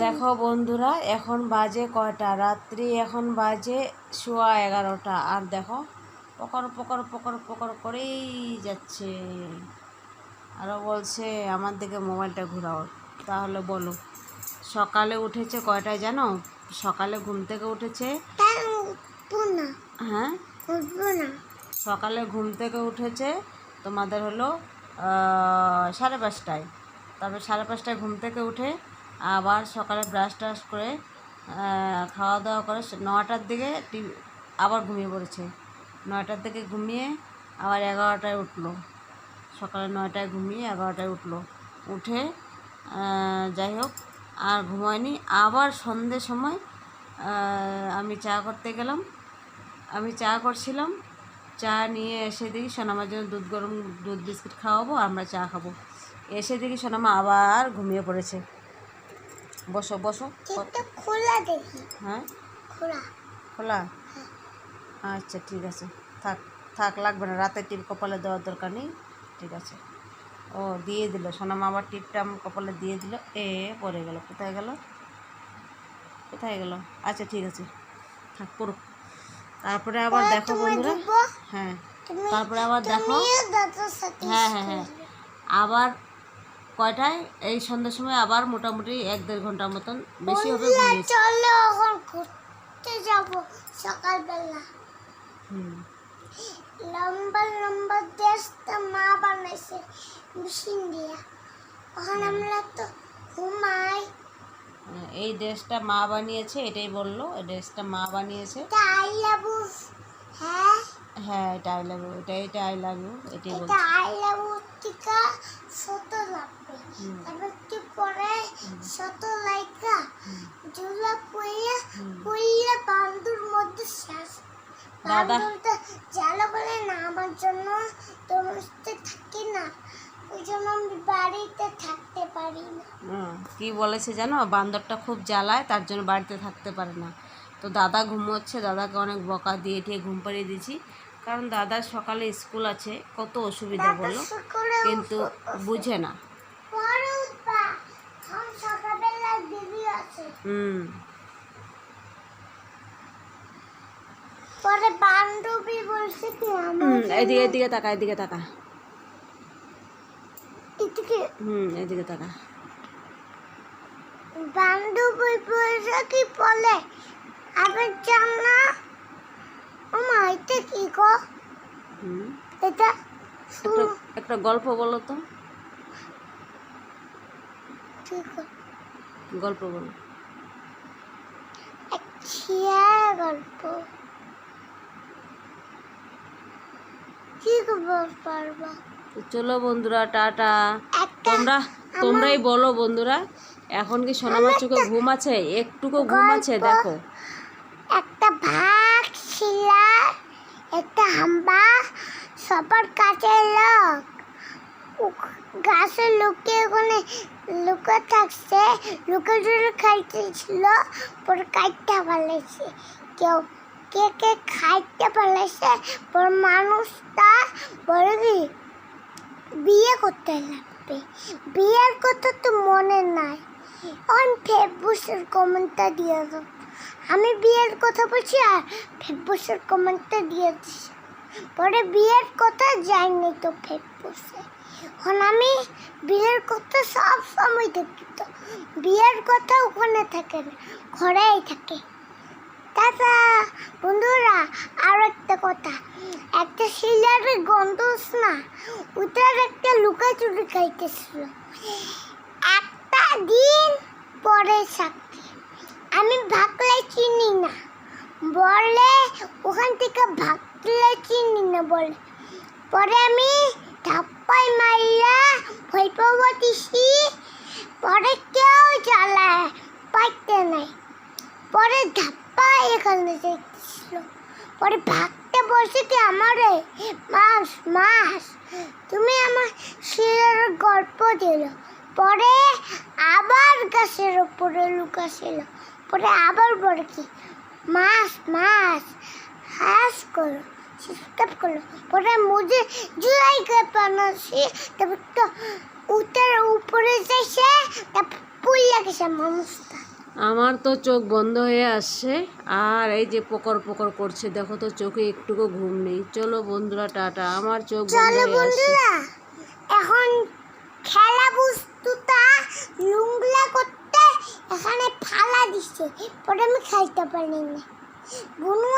দেখো বন্ধুরা, এখন বাজে কয়টা? রাত্রি এখন বাজে শোয়া এগারোটা। আর দেখো পকর পকর পকর পকর করেই যাচ্ছে। আরও বলছে, আমার দিকে মোবাইলটা ঘোরাও। তাহলে বলো, সকালে উঠেছে কয়টায় জানো? সকালে ঘুম থেকে উঠেছে? হ্যাঁ? সকালে ঘুম থেকে উঠেছে তোমাদের হলো সাড়ে পাঁচটায়। তারপর সাড়ে পাঁচটায় ঘুম থেকে উঠে আবার সকালে ব্রাশ টাশ করে খাওয়া দাওয়া করে নটার দিকে আবার ঘুমিয়ে পড়েছে। নয়টার দিকে ঘুমিয়ে আবার এগারোটায় উঠল। সকালে নয়টায় ঘুমিয়ে এগারোটায় উঠল। উঠে যাই হোক, আর ঘুমায়নি। আবার সন্ধ্যের সময় আমি চা করতে গেলাম। আমি চা করছিলাম। চা নিয়ে এসে দেখি সোনামার জন্য দুধ গরম দুধ বিস্কিট খাওয়াবো, আমরা চা খাব। এসে দেখি সোনামা আবার ঘুমিয়ে পড়েছে। বসো বসো। খোলা দেখি। হ্যাঁ? খোলা। খোলা? আচ্ছা ঠিক আছে। থাক থাক লাগবে না। রাতে টিপ কপালে দেওয়ার দরকার নেই। ঠিক আছে। ও দিয়ে দিল। সোনামা আবার টিপটা আমার কপালে দিয়ে দিল। এ পড়ে গেল। কোথায় গেল? কোথায় গেল? আচ্ছা ঠিক আছে। থাক পড়ুক। তারপরে আবার দেখো বন্ধুরা। হ্যাঁ। তারপরে আবার দেখো। হ্যাঁ হ্যাঁ হ্যাঁ। আবার কয়টায়? এই সন্ধ্যার সময় আবার মোটামুটি এক দেড় ঘণ্টার মতন বেশি হবে বললা, চলো এখন ঘুরতে যাব সকালবেলা। হুম। লম্বা লম্বা দেশটা মা বানাইছে মেশিন দিয়া। ওখানে আমরা তো ঘুমাই। এই ড্রেসটা মা বানিয়েছে এটাই বলল এই ড্রেসটা মা বানিয়েছে। হ্যাঁ হ্যাঁ এটা আই লাভ ইউ এটা এটা আই লাভ ইউ এটাই এটা বলছে। আই লাভ ইউ টিকা শত লাগবে। তারপর একটু পরে শত লাইকা জুলা পইয়া পইয়া বান্দুর মধ্যে শেষ। দাদা। জ্বালা বলে না আমার জন্য তোমার থাকি না। ওই জন্য আমি বাড়িতে থাকতে পারি না। কি বলেছে জানো? বান্দরটা খুব জ্বালায় তার জন্য বাড়িতে থাকতে পারে না। তো দাদা ঘুমোচ্ছে দাদাকে অনেক বকা দিয়ে টিয়ে ঘুম পাড়িয়ে দিয়েছি। কারণ দাদার সকালে স্কুল আছে কত অসুবিধা বলো? কিন্তু বুঝে না। দিদি হুম। পরে বান্ধবী বলছে কি আমার হুম, এদিকে এদিকে তাকা এদিকে তাকা এদিকে? হুম এদিকে তাকা বান্ধবী বলছে কি বলে আবার জান না? ও মা এটা কি গো? এটা একটা গল্প বলো তো। গল্প বলো। গল্প। কি পারবা চলো বন্ধুরা টাটা। তোমরা তোমরাই বলো বন্ধুরা এখন কি সোনামার চোখে ঘুম আছে? একটুকু ঘুম আছে দেখো। ভাগ ছিল। একটা হাম্বা সবার কাছে লোক। গাছে লুকিয়ে ওখানে লুকে থাকছে। লুকে জুড়ে খাইতেছিল, পরে কাটতে পারলেছে কেউ কে কে খাইতে পারলেছে পর মানুষটা বলে কি, বিয়ে করতে লাগবে। বিয়ের কথা তো মনে নাই। অন ফেব্রুসের কমেন্টটা দিয়ে দাও। আমি বিয়ের কথা বলছি আর ফেব্রুসের কমেন্টটা দিয়ে পরে বিয়ের কথা যায়নি তো ফেব্রুসে এখন আমি বিয়ের কথা সব সময় দেখি তো। বিয়ের কথা ওখানে থাকে না, ঘরেই থাকে। দাদা, বন্ধুরা, আর একটা কথা। একটা শিলারের গন্ধ না ওটার একটা লুকাচুরি খাইতেছিল। একটা দিন পরে সাক্ষী আমি ভাগলে চিনি না। বলে ওখান থেকে ভাগলে চিনি না বলে। পরে আমি ধাপ্পাই পাবো দিছি, পরে কেউ জ্বালায় পাইতে নাই। পরে ধাপ্পা এখানে দেখছিল পরে ভাগতে বসে কি, আমারে মাস মাস তুমি আমার শিরের গল্প দিল। পরে আবার গাছের উপরে লুকাছিল। পরে আবার বলে কি মাস মাস হাস করো সাবস্ক্রাইব করল পরে মুঝে জুলাই করে বানাচ্ছি তারপর তো উত্তর উপরে যাইছে তারপর পুইয়া গেছে মানুষটা আমার তো চোখ বন্ধ হয়ে আসছে আর এই যে পকর পকর করছে দেখো তো চোখে একটুকু ঘুম নেই। চলো বন্ধুরা টাটা। আমার চোখ বন্ধ হয়ে আসছে বন্ধুরা এখন খেলা বস্তুটা লুংলা করতে এখানে ফালা দিচ্ছে পরে আমি খাইতে পারিনি। বুনু